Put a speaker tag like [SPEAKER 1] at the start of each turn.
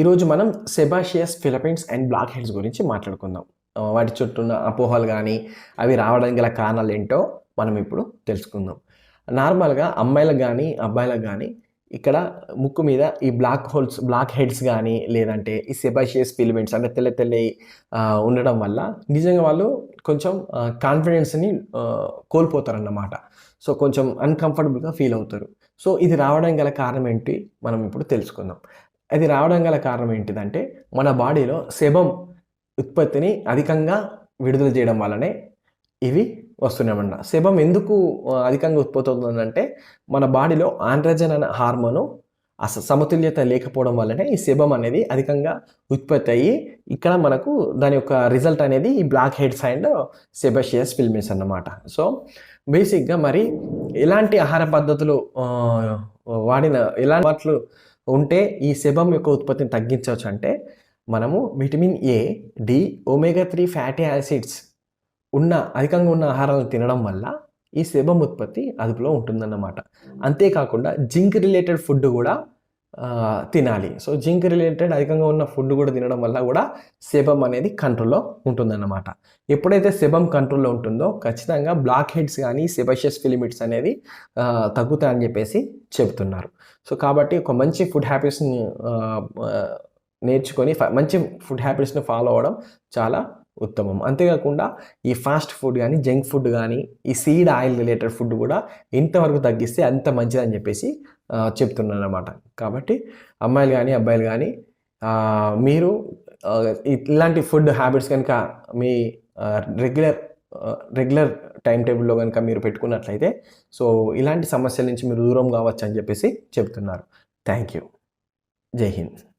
[SPEAKER 1] ఈరోజు మనం sebaceous filaments and blackheads గురించి మాట్లాడుకుందాం. వాటి చుట్టూ ఉన్న అపోహలు కానీ అవి రావడానికి గల కారణాలు ఏంటో మనం ఇప్పుడు తెలుసుకుందాం. నార్మల్గా అమ్మాయిలకు కానీ అబ్బాయిలకు కానీ ఇక్కడ ముక్కు మీద ఈ బ్లాక్ హోల్స్ బ్లాక్ హెడ్స్ కానీ లేదంటే ఈ సెబాషియస్ ఫిలిమెంట్స్ అంటే తెల్ల తెల్ల ఉండడం వల్ల నిజంగా వాళ్ళు కొంచెం కాన్ఫిడెన్స్ని కోల్పోతారన్నమాట. సో కొంచెం అన్కంఫర్టబుల్గా ఫీల్ అవుతారు. సో ఇది రావడం గల కారణం ఏంటి? మనం ఇప్పుడు తెలుసుకుందాం. అది రావడం గల కారణం ఏంటిదంటే మన బాడీలో సెబం ఉత్పత్తిని అధికంగా విడుదల చేయడం వల్లనే ఇవి వస్తున్నాయన్నమాట సెబం ఎందుకు అధికంగా ఉత్పత్తి అవుతుందంటే మన బాడీలో ఆండ్రజన్ అనే హార్మోను అస సమతుల్యత లేకపోవడం వల్లనే ఈ సెబం అనేది అధికంగా ఉత్పత్తి అయ్యి ఇక్కడ మనకు దాని యొక్క రిజల్ట్ అనేది ఈ blackheads and sebaceous filaments అన్నమాట. సో బేసిక్గా మరి ఎలాంటి ఆహార పద్ధతులు వాడిన ఎలాంటి వాటిలో ఉంటే ఈ సెబం యొక్క ఉత్పత్తిని తగ్గించవచ్చు అంటే మనము vitamin A D omega three fatty acids ఉన్న అధికంగా ఉన్న ఆహారాలను తినడం వల్ల ఈ సెబం ఉత్పత్తి అదుపులో ఉంటుందన్నమాట. అంతేకాకుండా జింక్ రిలేటెడ్ ఫుడ్ కూడా తినాలి. సో జింక్ రిలేటెడ్ అధికంగా ఉన్న ఫుడ్ కూడా తినడం వల్ల కూడా సెబం అనేది కంట్రోల్లో ఉంటుందన్నమాట. ఎప్పుడైతే సెబం కంట్రోల్లో ఉంటుందో ఖచ్చితంగా బ్లాక్ హెడ్స్ కానీ సెబషియస్ ఫిలిమిట్స్ అనేది తగ్గుతాయని చెప్పేసి చెప్తున్నారు సో కాబట్టి ఒక మంచి ఫుడ్ హ్యాబిట్స్ని నేర్చుకొని మంచి ఫుడ్ హ్యాబిట్స్ని ఫాలో అవ్వడం చాలా ఉత్తమం. అంతేకాకుండా ఈ ఫాస్ట్ ఫుడ్ కానీ జంక్ ఫుడ్ కానీ ఈ సీడ్ ఆయిల్ రిలేటెడ్ ఫుడ్ కూడా ఎంతవరకు తగ్గిస్తే అంత మంచిదని చెప్పేసి చెప్తున్నాను అనమాట కాబట్టి అమ్మాయిలు కానీ అబ్బాయిలు కానీ మీరు ఇలాంటి ఫుడ్ హ్యాబిట్స్ కనుక మీ రెగ్యులర్ రెగ్యులర్ టైం టేబుల్లో కనుక మీరు పెట్టుకున్నట్లయితే సో ఇలాంటి సమస్యల నుంచి మీరు దూరం కావచ్చు అని చెప్పేసి చెప్తున్నారు. Thank you. జై హింద్.